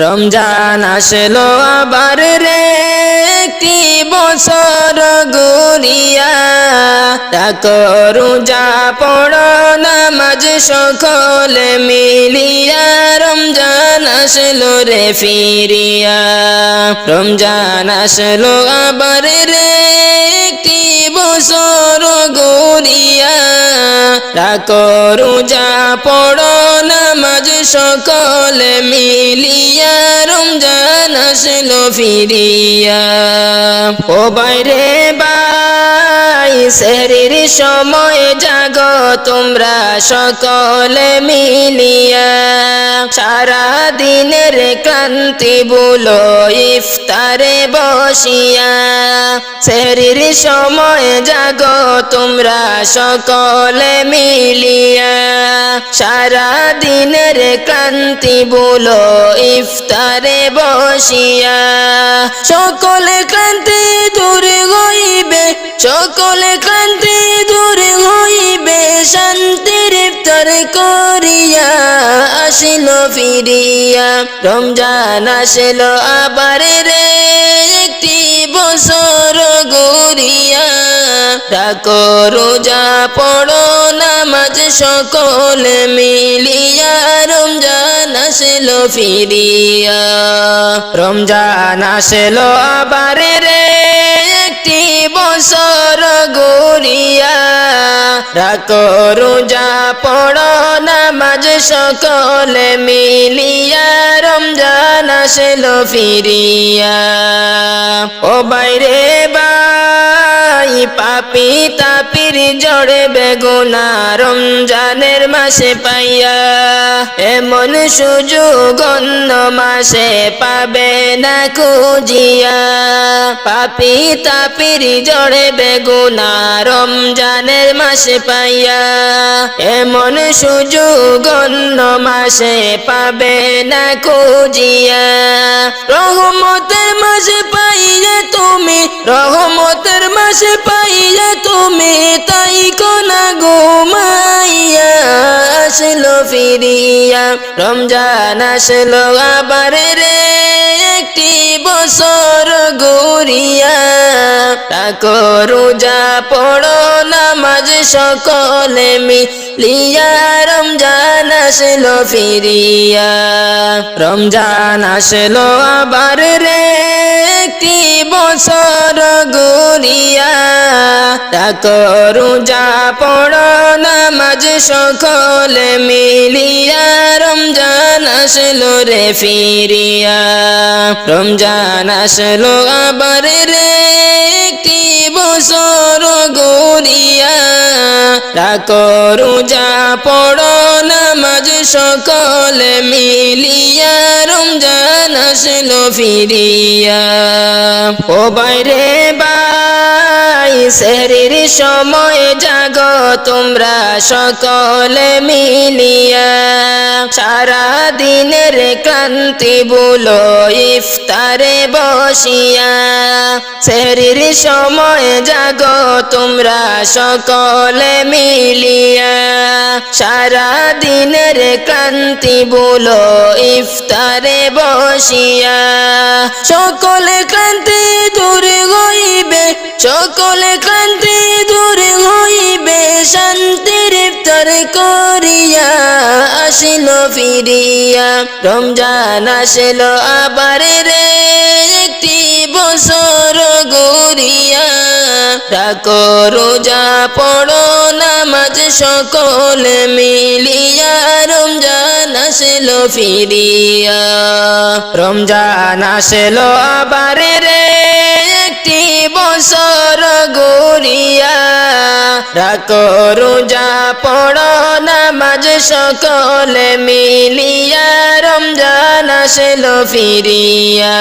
রমজান আসলো আবার রে, একটি বছর গুরিয়া যা পড়ো, নামাজ সকলে মিলিয়া। রমজান আসলো রে ফিরিয়া। রমজান আসলো আবার রে, একটি বছর গুরিয়া করু যা পড়ো নামাজ সকলে মিলিয়া রমজান আসলো ফিরিয়া। ও বাইরে বাই শরীর সময় জাগ তোমরা সকলে মিলিয়া। সারা দিনের ক্লান্তি বলো ইফতারে বসিয়া। শরীর সময় জাগ তোমরা সকলে মিলিয়া। সারা দিনের ক্লান্তি বলো ইফতারে বসিয়া। সকলে ক্লান্তি দূর হইবে, সকলে ক্লান্তি দূর হইবে, শান্তির ইফতার করিয়া। আসিল ফিরিয়া, রমজান আসিল আবার রে, একটি বছর গড়িয়া। ডাকো, রোজা পড়ো, নামাজ সকল মিলিয়া, রমজান আসলো ফিরিয়া। রমজান আসলো আবার রে, একটি বছর গড়িয়া। রাখো রোজা সকল মিলিয়া রমজান আসেল ফিরিয়া। ও বাইরে বাই পাপি তাপির জড়ে বেগুনা রমজানের মাসে পাইয়া। এমন সুযোগ অন্য মাসে পাবে না খুঁজিয়া। পাপি তাপির জড়ে বেগুনা রমজানের মাসে পাইয়া। এমন সুযোগ অন্য মাসে পাবে না খুঁজিয়া। রহমতের মাসে পাইলে তুমি, রহমতের মাসে পাইলে তুমি, তাই ঘুমাইয়া আসলো ফিরিয়া, রমজান আসলো আবার রে একটি বছর গড়িয়া তাকো রোজা পড়ো, নামাজ সকলে মিলিয়া, রমজান আসলো ফিরিয়া। রমজান আসলো আবার রে একটি বছর গড়িয়া তাকো রোজা পড়ো নামাজ সকলে মিলিয়া রমজান আসলো রে ফিরিয়া। রমজান আসলো আবার রে একটি বছর গড়িয়া। তাকো রোজা পড়ো নামাজ সকলে মিলিয়া রমজান আসলো ফিরিয়া। ও বাইরে বাই শরীর সময় জাগ তোমরা সকলে মিলিয়া। সারা দিনের ক্লান্তি বলো ইফতারে বসিয়া। শরীর সময় জাগো, তোমরা সকলে মিলিয়া। সারা দিনের ক্লান্তি বলো, ইফতারে বসিয়া। সকলে ক্লান্তি দূর হইবে, সকলে ক্লান্তি দূর হইবে শান্তির ইফতার করিয়া, আসিল ফিরিয়া। রমজান আসিল আবার রে, একটি বছর গড়িয়া ডাকো রোজা, পড়ো নামাজ, সকল মিলিয়া রমজান আসলো ফিরিয়া। রমজান আসলো আবার রে, একটি বছর গড়িয়া রাখো রোজা পড়ো নামাজ সকলে মিলিয়া রমজান আসলো ফিরিয়া।